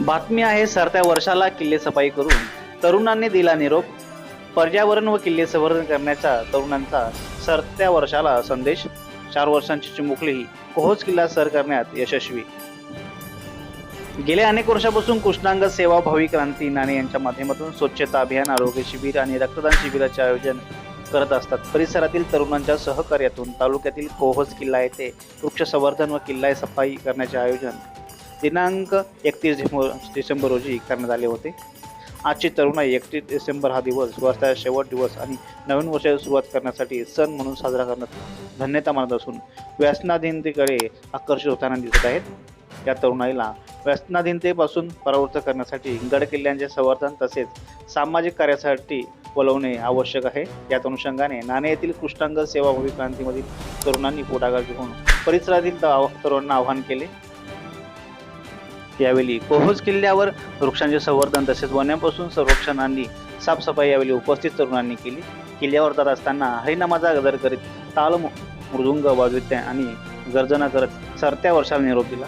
बातमी आहे सरत्या वर्षाला किल्ले सफाई करून तरुणांनी दिला निरोप. पर्यावरण व किल्ले संवर्धन करण्याचा तरुणांचा सरत्या वर्षाला संदेश. चार वर्षांची चिमुकली ही कोहोज किल्ला सर करण्यात यशस्वी. गेल्या अनेक वर्षापासून कृष्णांग सेवा भावी क्रांती नाणे यांच्या माध्यमातून स्वच्छता अभियान आरोग्य शिबिर आणि रक्तदान शिबिराचे आयोजन करत असतात. परिसरातील तरुणांच्या सहकार्यातून तालुक्यातील कोहोज किल्ला येथे वृक्ष संवर्धन व किल्ला सफाई करण्याचे आयोजन दिनांक एकतीस डिसेंबर रोजी करण्यात आले होते. आजची तरुणाई एकतीस डिसेंबर हा दिवस वर्षाचा शेवट दिवस आणि नवीन वर्षाची सुरुवात करण्यासाठी सण म्हणून साजरा करण्यात धन्यता मानत असून व्यसनाधीनतेकडे आकर्षित होताना दिसत आहेत. या तरुणाईला व्यसनाधीनतेपासून परावृत्त करण्यासाठी गड किल्ल्यांचे संवर्धन तसेच सामाजिक कार्यासाठी बोलवणे आवश्यक आहे. याच अनुषंगाने नाणे येथील कृष्णांग सेवाभावी क्रांतीमधील तरुणांनी पुढाकार घेऊन परिसरातील तरुणांना आवाहन केले. यावेळी कोहोज किल्ल्यावर वृक्षांचे संवर्धन तसेच वन्यापासून संरक्षण आणि साफसफाई यावेळी उपस्थित तरुणांनी केली. किल्ल्यावर जात असताना हरिनामाचा गदर करीत ताल मृदुंग वाजवित आणि गर्जना करत सरत्या वर्षाला निरोप दिला.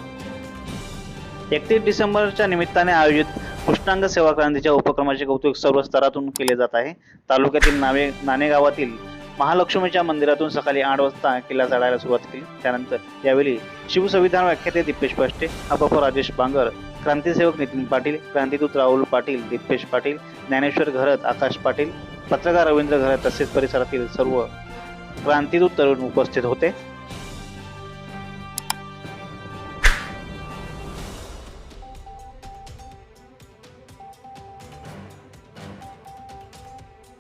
एकतीस डिसेंबरच्या निमित्ताने आयोजित कृष्णांग सेवा क्रांतीच्या उपक्रमाचे कौतुक सर्व स्तरातून केले जात आहे. तालुक्यातील नावे नाणेगावातील महालक्ष्मीच्या मंदिरातून सकाळी आठ वाजता किल्ला चढायला सुरुवात केली. त्यानंतर यावेळी शिवसंविधान व्याख्याते दिपेश पष्टे अप्पा राजेश बांगर क्रांतीसेवक नितीन पाटील क्रांतीदूत राहुल पाटील दिपेश पाटील ज्ञानेश्वर घरत आकाश पाटील पत्रकार रवींद्र घरत तसेच परिसरातील सर्व क्रांतीदूत तरुण उपस्थित होते.